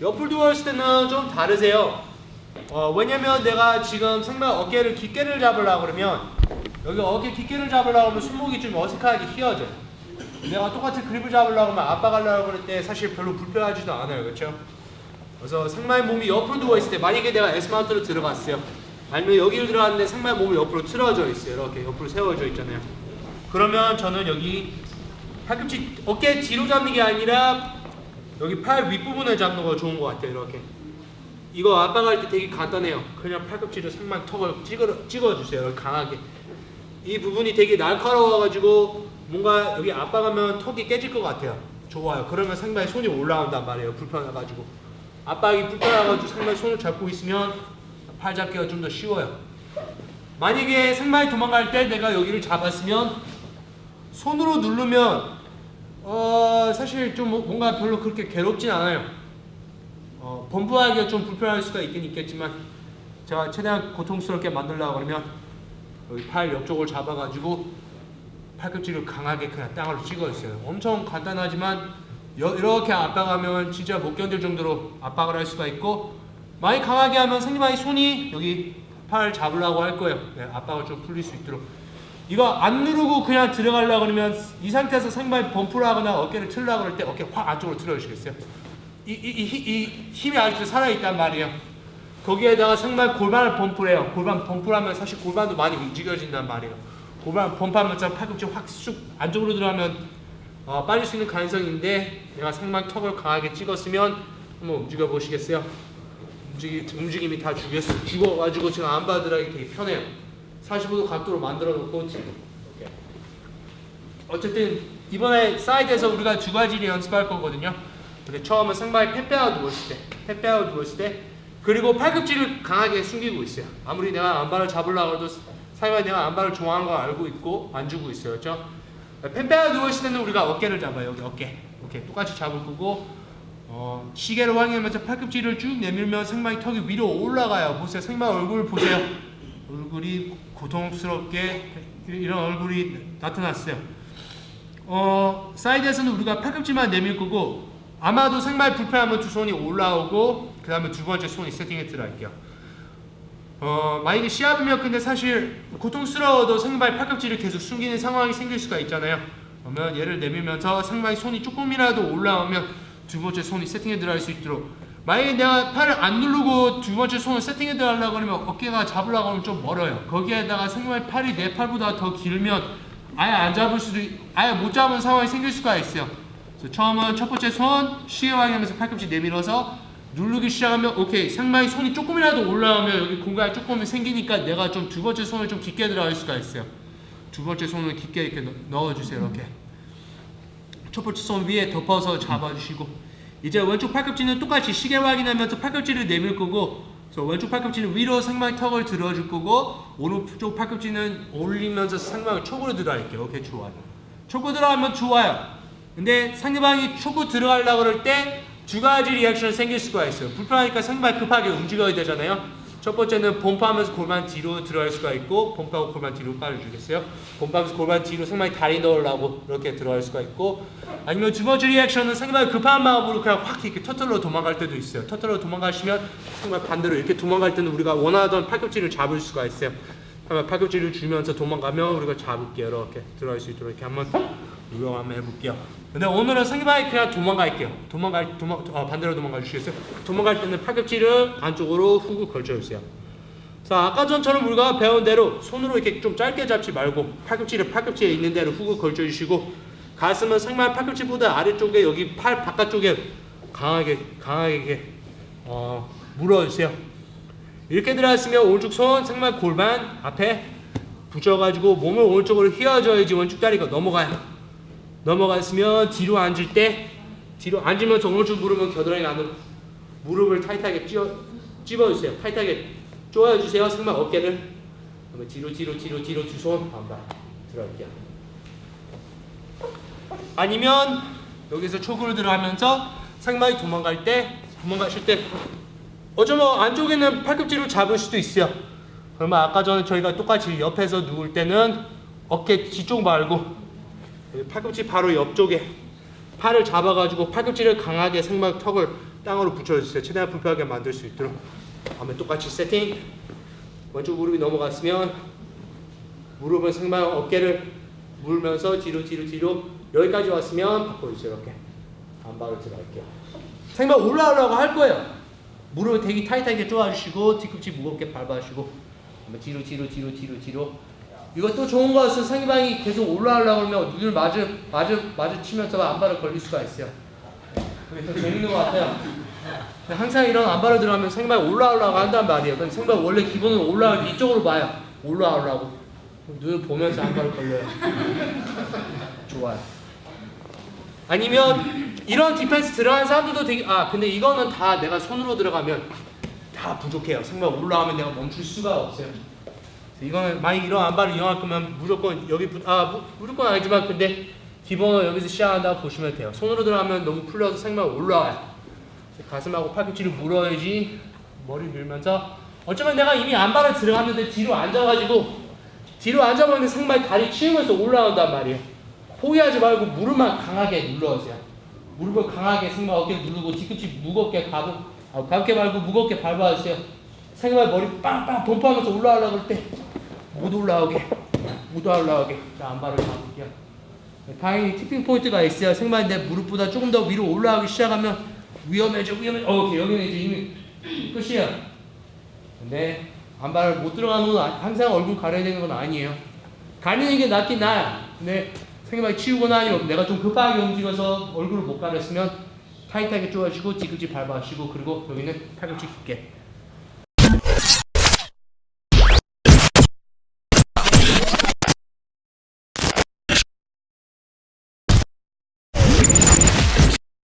옆을 누웠을 때는 좀 다르세요. 어, 왜냐면 내가 지금 상대 어깨를 깊게를 잡으려고 그러면 여기 어깨 깊게를 잡으려고 하면 손목이 좀 어색하게 휘어져요. 내가 똑같은 그립을 잡으려고 하면 압박하려고 그럴 때 사실 별로 불편하지도 않아요. 그렇죠? 그래서 상마의 몸이 옆으로 누워 있을 때 만약에 내가 S 마운트로 들어갔어요. 아니면 여기로 들어갔는데 상마의 몸이 옆으로 틀어져 있어요. 이렇게 옆으로 세워져 있잖아요. 그러면 저는 여기 팔꿈치 어깨 뒤로 잡는 게 아니라 여기 팔 윗부분을 잡는 거 좋은 것 같아요. 이렇게. 이거 압박할 때 되게 간단해요. 그냥 팔꿈치로 상만 턱을 찍어, 찍어주세요. 이렇게 강하게. 이 부분이 되게 날카로워가지고 뭔가 여기 압박하면 턱이 깨질 것 같아요. 좋아요. 그러면 상반에 손이 올라온단 말이에요. 불편해가지고. 압박이 불편해가지고 상반에 손을 잡고 있으면 팔 잡기가 좀 더 쉬워요. 만약에 상반에 도망갈 때 내가 여기를 잡았으면 손으로 누르면 어 사실 좀 뭐- 뭔가 별로 그렇게 괴롭진 않아요. 어 범부하기가 좀 불편할 수가 있긴 있겠지만 제가 최대한 고통스럽게 만들려고 그러면 여기 팔 옆쪽을 잡아가지고 팔꿈치를 강하게 그냥 땅으로 찍어 있어요. 엄청 간단하지만 여- 이렇게 압박하면 진짜 못 견딜 정도로 압박을 할 수가 있고 많이 강하게 하면 상대방이 손이 여기 팔 잡으려고 할 거예요. 네, 압박을 좀 풀릴 수 있도록. 이거 안 누르고 그냥 들어가려고 그러면 이 상태에서 상대방이 범프를 하거나 어깨를 틀려고 그럴 때 어깨 확 안쪽으로 틀어주시겠어요? 이, 이, 이, 히- 이 힘이 아직도 살아있단 말이에요. 거기에다가 상반 골반을 범프를 해요. 골반 범프를 하면 사실 골반도 많이 움직여진단 말이에요. 골반 범프하면서 팔꿈치 확 쑥 안쪽으로 들어가면 어, 빠질 수 있는 가능성인데 내가 상반 턱을 강하게 찍었으면 한번 움직여 보시겠어요? 움직이, 움직임이 다 죽였어. 죽어가지고 지금 안바들하기 되게 편해요. 45도 각도로 만들어 놓고 지금. 어쨌든 이번에 사이드에서 우리가 두 가지를 연습할 거거든요. 근데 처음은 상반이 페페하고 누웠을 때, 페페하고 누웠을 때, 그리고 팔꿈치를 강하게 숨기고 있어요. 아무리 내가 안발을 잡으려고 해도 상반이 내가 안발을 좋아하는 걸 알고 있고 안 주고 있어요, 그렇죠? 페페하고 누웠을 때는 우리가 어깨를 잡아요, 여기 어깨. 오케이, 똑같이 잡을 거고 어, 시계를 확인하면서 팔꿈치를 쭉 내밀면 상반이 턱이 위로 올라가요. 보세요, 상반 얼굴 보세요. 얼굴이 고통스럽게 이런 얼굴이 나타났어요. 어, 사이드에서는 우리가 팔꿈치만 내밀 거고 아마도 상발 불편하면 두 손이 올라오고 그 다음에 두 번째 손이 세팅에 들어갈게요. 어, 만약에 시합이면 근데 사실 고통스러워도 상발 팔꿈치를 계속 숨기는 상황이 생길 수가 있잖아요. 그러면 얘를 내밀면서 상반이 손이 조금이라도 올라오면 두 번째 손이 세팅에 들어갈 수 있도록 만약에 내가 팔을 안 누르고 두 번째 손을 세팅해 들어가려고 하면 어깨가 잡으려고 하면 좀 멀어요. 거기에다가 상대방의 팔이 내 팔보다 더 길면 아예 안 잡을 수도 있- 아예 못 잡은 상황이 생길 수가 있어요. 그래서 처음은 첫 번째 손 시계 확인하면서 팔꿈치 내밀어서 누르기 시작하면 오케이 상방이 손이 조금이라도 올라오면 여기 공간이 조금 생기니까 내가 좀 두 번째 손을 좀 깊게 들어갈 수가 있어요. 두 번째 손을 깊게 이렇게 넣- 넣어주세요 이렇게. 첫 번째 손 위에 덮어서 잡아주시고 이제 왼쪽 팔꿈치는 똑같이 시계 확인하면서 팔꿈치를 내밀 거고 그래서 왼쪽 팔꿈치는 위로 상방 턱을 들어줄 거고 오른쪽 팔꿈치는 올리면서 상방을 촉으로 들어갈게요. 오케이 좋아요. 촉구 들어가면 좋아요. 근데 상대방이 촉구 들어가려고 그럴 때 두 가지 리액션이 생길 수가 있어요. 불편하니까 상대방이 급하게 움직여야 되잖아요. 첫 번째는 범프하면서 골반 뒤로 들어갈 수가 있고 범프하고 골반 뒤로 빠져주겠어요. 범프하면서 골반 뒤로 상대방이 다리 넣으려고 이렇게 들어갈 수가 있고 아니면 두 번째 리액션은 상대방이 급한 마음으로 그냥 확 이렇게 터틀로 도망갈 때도 있어요. 터틀로 도망가시면 정말 반대로 이렇게 도망갈 때는 우리가 원하던 팔꿈치를 잡을 수가 있어요. 팔꿈치를 주면서 도망가면 우리가 잡을게요. 이렇게 들어갈 수 있도록 이렇게 한번 유형 한번 해볼게요. 근데 오늘은 그냥 도망갈게요. 도망갈 도망 어, 반대로 도망가 주시겠어요? 도망갈 때는 팔꿈치를 안쪽으로 훅 걸쳐주세요. 자 아까 전처럼 우리가 배운 대로 손으로 이렇게 좀 짧게 잡지 말고 팔꿈치를 팔꿈치에 있는 대로 훅 걸쳐주시고 가슴은 상반 팔꿈치보다 아래쪽에 여기 팔 바깥쪽에 강하게 강하게 어, 물어주세요. 이렇게 들어갔으면 오른쪽 손 상반 골반 앞에 붙여가지고 몸을 오른쪽으로 휘어져야지 왼쪽 다리가 넘어가요. 넘어갔으면 뒤로 앉을 때 뒤로 앉으면서 오른쪽 무릎은 겨드랑이 안으로 무릎을 타이트하게 찌어, 찝어주세요. 타이트하게 조여주세요. 상반 어깨를 그러면 뒤로 뒤로 뒤로 뒤로 두 손 반발 들어갈게요. 아니면 여기서 초구를 들어가면서 상반이 도망갈 때 도망가실 때 어쩌면 안쪽에는 팔꿈치를 잡을 수도 있어요. 그러면 아까 전에 저희가 똑같이 옆에서 누울 때는 어깨 뒤쪽 말고 팔꿈치 바로 옆쪽에 팔을 잡아가지고 팔꿈치를 강하게 상방 턱을 땅으로 붙여주세요. 최대한 불편하게 만들 수 있도록. 다음에 똑같이 세팅. 왼쪽 무릎이 넘어갔으면 무릎은 상방 어깨를 물면서 뒤로 뒤로 뒤로 여기까지 왔으면 바꿔주세요. 이렇게 안바로 들어갈게요. 상방 올라오려고 할 거예요. 무릎을 되게 타이트하게 조아주시고 뒤꿈치 무겁게 밟아주시고 뒤로 뒤로 뒤로 뒤로 뒤로 이것도 좋은 것은 상대방이 계속 올라가려고 하면 눈을 마주 마주 마주치면서 안발을 걸릴 수가 있어요. 그게 더 재밌는 것 같아요. 항상 이런 안발을 들어가면 상대방이 올라오려고 한단 말이에요. 그럼 상대방 원래 기본은 때 이쪽으로 봐요. 올라오려고 눈을 보면서 안발을 걸려요. 좋아요. 아니면 이런 디펜스 들어간 사람들도 되게 아 근데 이거는 다 내가 손으로 들어가면 다 부족해요. 상대방 올라가면 내가 멈출 수가 없어요. 이거는 만약 이런 안발을 이용할 거면 무조건 여기 부, 아 무, 무조건 아니지만 근데 기본은 여기서 시작한다고 보시면 돼요. 손으로 들어가면 너무 풀려서 상대방 올라와요. 가슴하고 팔꿈치를 물어야지 머리 밀면서 어쩌면 내가 이미 안발을 들어갔는데 뒤로 앉아가지고 뒤로 앉아봤는데 상대방이 다리 치우면서 올라온단 말이에요. 포기하지 말고 무릎만 강하게 눌러주세요. 무릎을 강하게 상대방 어깨 누르고 뒤꿈치 무겁게 가부, 아, 가볍게 말고 무겁게 밟아주세요. 상대방 머리 빵빵 범퍼하면서 올라가려고 할 때 못 올라오게 못 올라오게 자 안발을 잡을게요. 다행히 티핑 포인트가. 상대방이 내 무릎보다 조금 더 위로 올라가기 시작하면 위험해져 위험해져 어, 오케이 여기는 이제 이미 끝이에요. 근데 안발을 못 들어가는 건 아- 항상 얼굴 가려야 되는 건 아니에요. 가리는 게 낫긴 나아요. 근데 상대방이 치우거나 아니면 내가 좀 급하게 움직여서 얼굴을 못 가렸으면 타이트하게 쪼아주시고 뒤꿈치 밟아주시고 그리고 여기는 팔꿈치 깊게